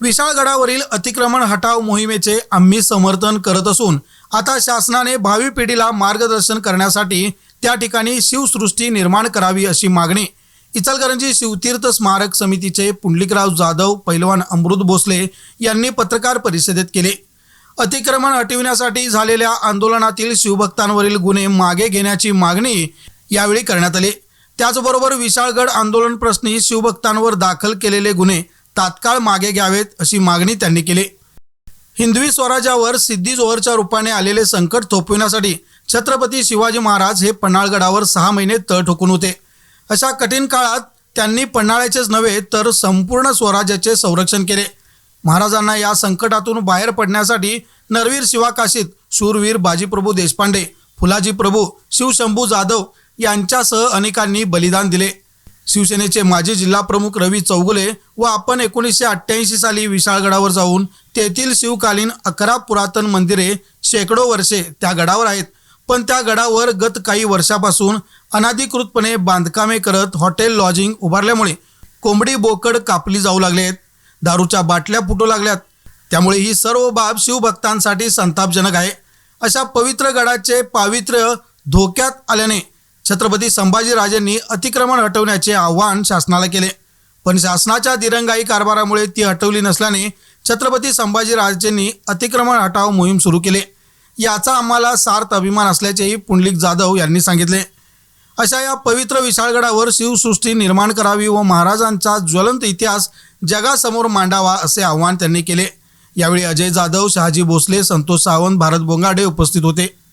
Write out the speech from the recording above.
विशाळगडावरील अतिक्रमण हटाव मोहिमेचे आम्ही समर्थन करत असून आता शासनाने भावी पिढीला मार्गदर्शन करण्यासाठी त्या ठिकाणी शिवसृष्टी निर्माण करावी अशी मागणी. इचलकरंजी शिवतीर्थ स्मारक समितीचे पुंडलिकराव जाधव पैलवान अमृत भोसले यांनी पत्रकार परिषदेत केले. अतिक्रमण हटविण्यासाठी झालेल्या आंदोलनातील शिवभक्तांवरील गुन्हे मागे घेण्याची मागणी यावेळी करण्यात आली. त्याचबरोबर विशाळगड आंदोलन प्रश्नी शिवभक्तांवर दाखल केलेले गुन्हे तात्काळ मागे घ्यावेत अशी मागणी त्यांनी केली. हिंदवी स्वराज्यावर सिद्धी जोहरच्या रूपाने आलेले संकट थोपविण्यासाठी छत्रपती शिवाजी महाराज हे पन्हाळगडावर सहा महिने तळ ठोकून होते. अशा कठीण काळात त्यांनी पन्हाळ्याचेच नव्हे तर संपूर्ण स्वराज्याचे संरक्षण केले. महाराजांना या संकटातून बाहेर पडण्यासाठी नरवीर शिवाकाशीत शूरवीर बाजीप्रभू देशपांडे फुलाजी प्रभू शिवशंभू जाधव यांच्यासह अनेकांनी बलिदान दिले. शिवसेनेचे माजी जिल्हा प्रमुख रवी चौगुले व आपण एकोणीसशे अठ्ठ्याऐंशी साली विशाळगडावर जाऊन तेथील शिवकालीन अकरा पुरातन मंदिरे शेकडो वर्षे त्या गडावर आहेत. पण त्या गडावर गत काही वर्षापासून अनाधिकृतपणे बांधकामे करत हॉटेल लॉजिंग उभारल्यामुळे कोंबडी बोकड कापली जाऊ लागले आहेत दारूच्या बाटल्या फुटू लागल्यात. त्यामुळे ही सर्व बाब शिवभक्तांसाठी संतापजनक आहे. अशा पवित्र गडाचे पावित्र्य धोक्यात आल्याने छत्रपती संभाजीराजांनी अतिक्रमण हटवण्याचे आव्हान शासनाला केले. पण शासनाच्या दिरंगाई कारभारामुळे ती हटवली नसल्याने छत्रपती संभाजीराजेंनी अतिक्रमण हटाव मोहीम सुरू केली. याचा आम्हाला सार्थ अभिमान असल्याचेही पुंडलिक जाधव यांनी सांगितले. अशा या पवित्र विशाळगडावर शिवसृष्टी निर्माण करावी व महाराजांचा ज्वलंत इतिहास जगासमोर मांडावा असे आवाहन त्यांनी केले. यावेळी अजय जाधव शहाजी भोसले संतोष सावंत भारत बोंगाडे उपस्थित होते.